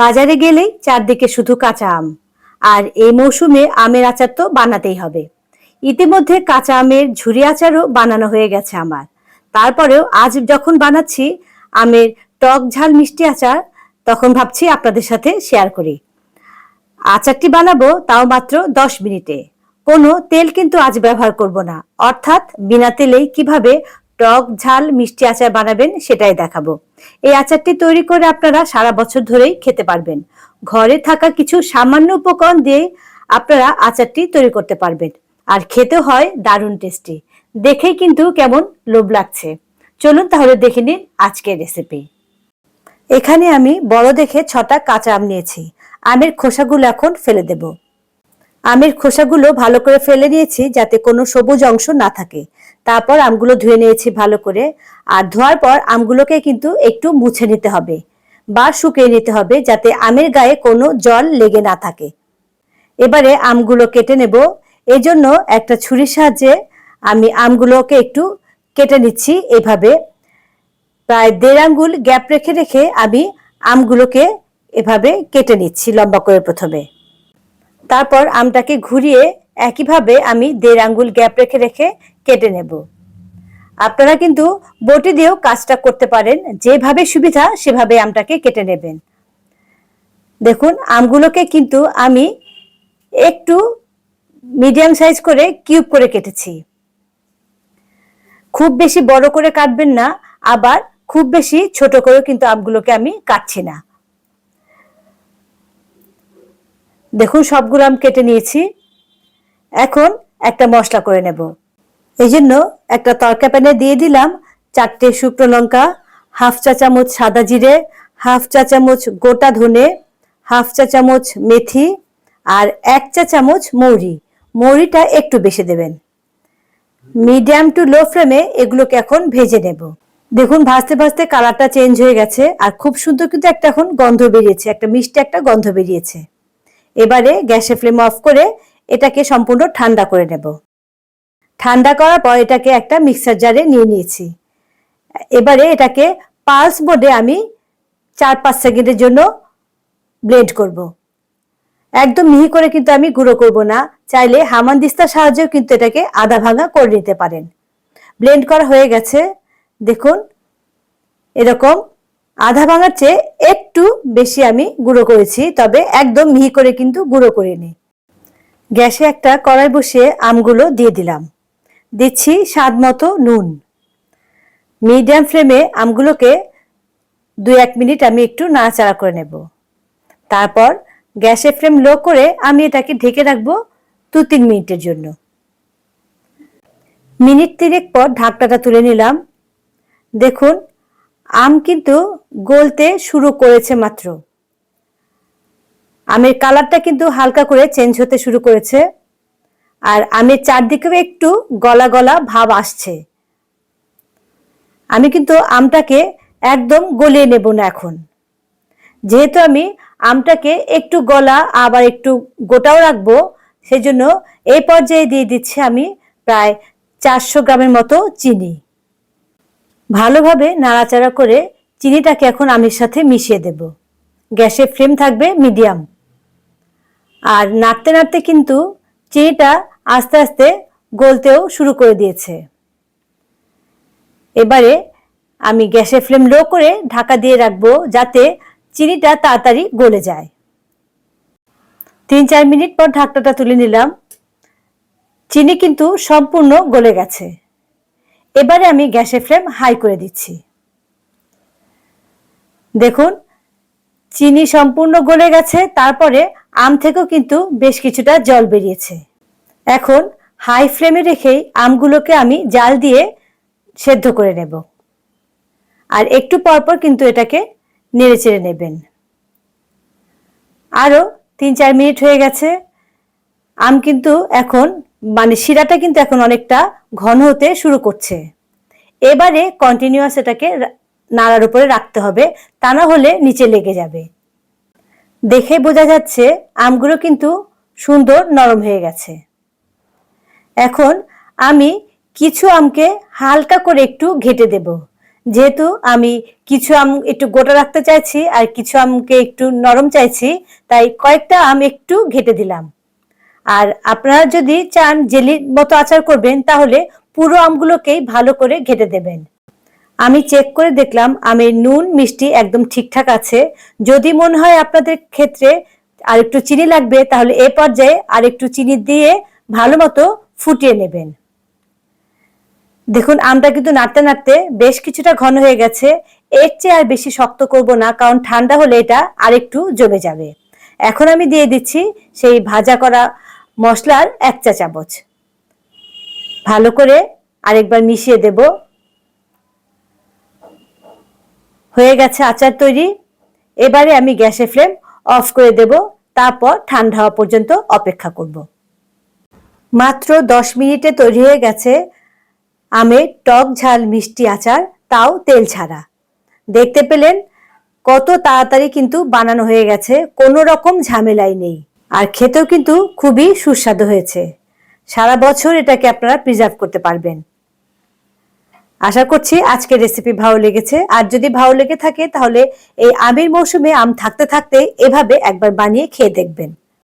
বাজারে গেলেই চারদিকে শুধু কাঁচা আম। আর এই মৌসুমে আমের আচার তো বানাতেই হবে। ইতিমধ্যে কাঁচা আমের ঝুরি আচারও বানানো হয়ে গেছে আমার। তারপরেও আজ যখন বানাচ্ছি আমের টক ঝাল মিষ্টি আচার, তখন ভাবছি আপনাদের সাথে শেয়ার করি। আচারটি বানাবো তাও মাত্র দশ মিনিটে। কোনো তেল কিন্তু আজ ব্যবহার করব না। অর্থাৎ বিনা তেলেই কীভাবে টক, ঝাল, মিষ্টি আচার বানাবেন, সেটাই দেখাবো। এই আচারটি তৈরি করে আপনারা সারা বছর ধরেই খেতে পারবেন। ঘরে থাকা কিছু সামান্য উপকরণ দিয়ে আপনারা আচারটি তৈরি করতে পারবেন। আর খেতে হয় দারুণ টেস্টি দেখেই কিন্তু কেমন লোভ লাগছে। চলুন তাহলে দেখে নিন আজকের রেসিপি এখানে আমি বড় দেখে ছটা কাঁচা আম নিয়েছি। আমের খোসাগুলো এখন ফেলে দেব। আমের খোসাগুলো ভালো করে ফেলে নিয়েছি যাতে কোনো সবুজ অংশ না থাকে। তারপর আমগুলো ধুয়ে নিয়েছি ভালো করে। আর ধোয়ার পর আমগুলোকে কিন্তু একটু মুছে নিতে হবে বা শুকিয়ে নিতে হবে যাতে আমের গায়ে কোনো জল লেগে না থাকে। এবারে আমগুলো কেটে নেব। এজন্য একটা ছুরির সাহায্যে আমি আমগুলোকে একটু কেটে নিচ্ছি এভাবে। প্রায় দেড় আঙ্গুল গ্যাপ রেখে রেখে আমি আমগুলোকে এভাবে কেটে নিচ্ছি লম্বা করে প্রথমে। তারপর আমটাকে ঘুরিয়ে একইভাবে আমি দেড় আঙ্গুল গ্যাপ রেখে রেখে কেটে নেব। আপনারা কিন্তু বটি দিয়েও কাজটা করতে পারেন, যেভাবে সুবিধা সেভাবে আমটাকে কেটে নেবেন। দেখুন, আমগুলোকে কিন্তু আমি একটু মিডিয়াম সাইজ করে কিউব করে কেটেছি। খুব বেশি বড় করে কাটবেন না, আবার খুব বেশি ছোট করে কিন্তু আমগুলোকে আমি কাটছি না। দেখুন, সবগুলো আম কেটে নিয়েছি। এখন একটা মশলা করে নেব। এই জন্য একটা তরকা প্যানে দিয়ে দিলাম চারটে শুকনো লঙ্কা, হাফ চা চামচ সাদা জিরে, হাফ চা চামচ গোটা ধনে, হাফ চা চামচ মেথি আর এক চা চামচ মৌরি। মৌরিটা একটু বেশি দেবেন। মিডিয়াম টু লো ফ্লেমে এগুলোকে এখন ভেজে নেব। দেখুন, ভাজতে ভাজতে কালারটা চেঞ্জ হয়ে গেছে আর খুব সুন্দর কিন্তু একটা এখন গন্ধ বেরিয়েছে, একটা মিষ্টি একটা গন্ধ বেরিয়েছে। এবারে গ্যাসের ফ্লেম অফ করে এটাকে সম্পূর্ণ ঠান্ডা করে নেব। ঠান্ডা করার পর এটাকে একটা মিক্সার জারে নিয়ে নিয়েছি। এবারে এটাকে পালস বোর্ডে আমি চার পাঁচ সেকেন্ডের জন্য ব্লেন্ড করব। একদম মিহি করে কিন্তু আমি গুঁড়ো করব না। চাইলে হামানদিস্তার সাহায্যেও কিন্তু এটাকে আধা ভাঙা করে নিতে পারেন। ব্লেন্ড করা হয়ে গেছে। দেখুন, এরকম আধা ভাঙার চেয়ে একটু বেশি আমি গুঁড়ো করেছি, তবে একদম মিহি করে কিন্তু গুঁড়ো করে নিই গ্যাসে একটা কড়াই বসিয়ে আমগুলো দিয়ে দিলাম। দিচ্ছি স্বাদ মতো নুন। মিডিয়াম ফ্লেমে আমগুলোকে দুই এক মিনিট আমি একটু নাড়াচাড়া করে নেব। তারপর গ্যাসের ফ্লেম লো করে আমি এটাকে ঢেকে রাখব দু তিন মিনিটের জন্য। মিনিট তিনেক পর ঢাকটাটা তুলে নিলাম। দেখুন, আম কিন্তু গলতে শুরু করেছে মাত্র। আমের কালারটা কিন্তু হালকা করে চেঞ্জ হতে শুরু করেছে। আর আমের চারদিকেও একটু গলা গলা ভাব আসছে। আমি কিন্তু আমটাকে একদম গলিয়ে নেব না এখন। যেহেতু আমি আমটাকে একটু গলা আবার একটু গোটাও রাখব সেই জন্য এই পর্যায়ে দিয়ে দিচ্ছি আমি প্রায় চারশো গ্রামের মতো চিনি। ভালোভাবে নাড়াচাড়া করে চিনিটাকে এখন আমের সাথে মিশিয়ে দেব। গ্যাসের ফ্লেম থাকবে মিডিয়াম। আর নাড়তে নাড়তে কিন্তু চিনিটা আস্তে আস্তে গলতেও শুরু করে দিয়েছে। এবারে আমি গ্যাসের ফ্লেম লো করে ঢাকা দিয়ে রাখব যাতে চিনিটা তাড়াতাড়ি গলে যায়। তিন চার মিনিট পর ঢাকনাটা তুলে নিলাম। চিনি কিন্তু সম্পূর্ণ গলে গেছে। এবারে আমি গ্যাসের ফ্লেম হাই করে দিচ্ছি। দেখুন, চিনি সম্পূর্ণ গলে গেছে, তারপরে আম থেকেও কিন্তু বেশ কিছুটা জল বেরিয়েছে। এখন হাই ফ্লেমে রেখেই আমগুলোকে আমি জাল দিয়ে সেদ্ধ করে নেব। আর একটু পরপর কিন্তু এটাকে নেড়ে চেড়ে নেবেন। আরও তিন চার মিনিট হয়ে গেছে। আম কিন্তু এখন মানে শিরাটা কিন্তু এখন অনেকটা ঘন হতে শুরু করছে। এবারে কন্টিনিউয়াস এটাকে নাড়ার উপরে রাখতে হবে। তা না হলে নিচে লেগে যাবে। দেখে বোঝা যাচ্ছে আমগুলো কিন্তু সুন্দর নরম হয়ে গেছে। এখন আমি কিছু আমকে হালকা করে একটু ঘেটে দেব। যেহেতু আমি কিছু আম একটু গোটা রাখতে চাইছি আর কিছু আমকে একটু নরম চাইছি, তাই কয়েকটা আম একটু ঘেটে দিলাম। আর আপনারা যদি চান জেলির মতো আচার করবেন, তাহলে পুরো আমগুলোকেই ভালো করে ঘেটে দেবেন। আমি চেক করে দেখলাম আমের নুন, মিষ্টি একদম ঠিকঠাক আছে। যদি মনে হয় আপনাদের ক্ষেত্রে আর একটু চিনি লাগবে, তাহলে এ পর্যায়ে আর একটু চিনি দিয়ে ভালো মতো ফুটিয়ে নেবেন। দেখুন, আমটা কিন্তু নাড়তে নাড়তে বেশ কিছুটা ঘন হয়ে গেছে। এর চেয়ে আর বেশি শক্ত করব না, কারণ ঠান্ডা হলে এটা আর একটু জমে যাবে। এখন আমি দিয়ে দিচ্ছি সেই ভাজা করা মশলার এক চা চামচ। ভালো করে আরেকবার মিশিয়ে দেব। হয়ে গেছে আচার তৈরি। এবারে আমি গ্যাসের ফ্লেম অফ করে দেব। তারপর ঠান্ডা হওয়া পর্যন্ত অপেক্ষা করব। মাত্র দশ মিনিটে তৈরি হয়ে গেছে আমের টক ঝাল মিষ্টি আচার, তাও তেল ছাড়া। দেখতে পেলেন কত তাড়াতাড়ি কিন্তু বানানো হয়ে গেছে, কোনো রকম ঝামেলাই নেই। আর খেতেও কিন্তু খুবই সুস্বাদু হয়েছে। সারা বছর এটাকে আপনারা প্রিজার্ভ করতে পারবেন। আশা করছি আজকের রেসিপি ভালো লেগেছে। আর যদি ভালো লেগে থাকে তাহলে এই আমের মৌসুমে আম থাকতে থাকতে এভাবে একবার বানিয়ে খেয়ে দেখবেন।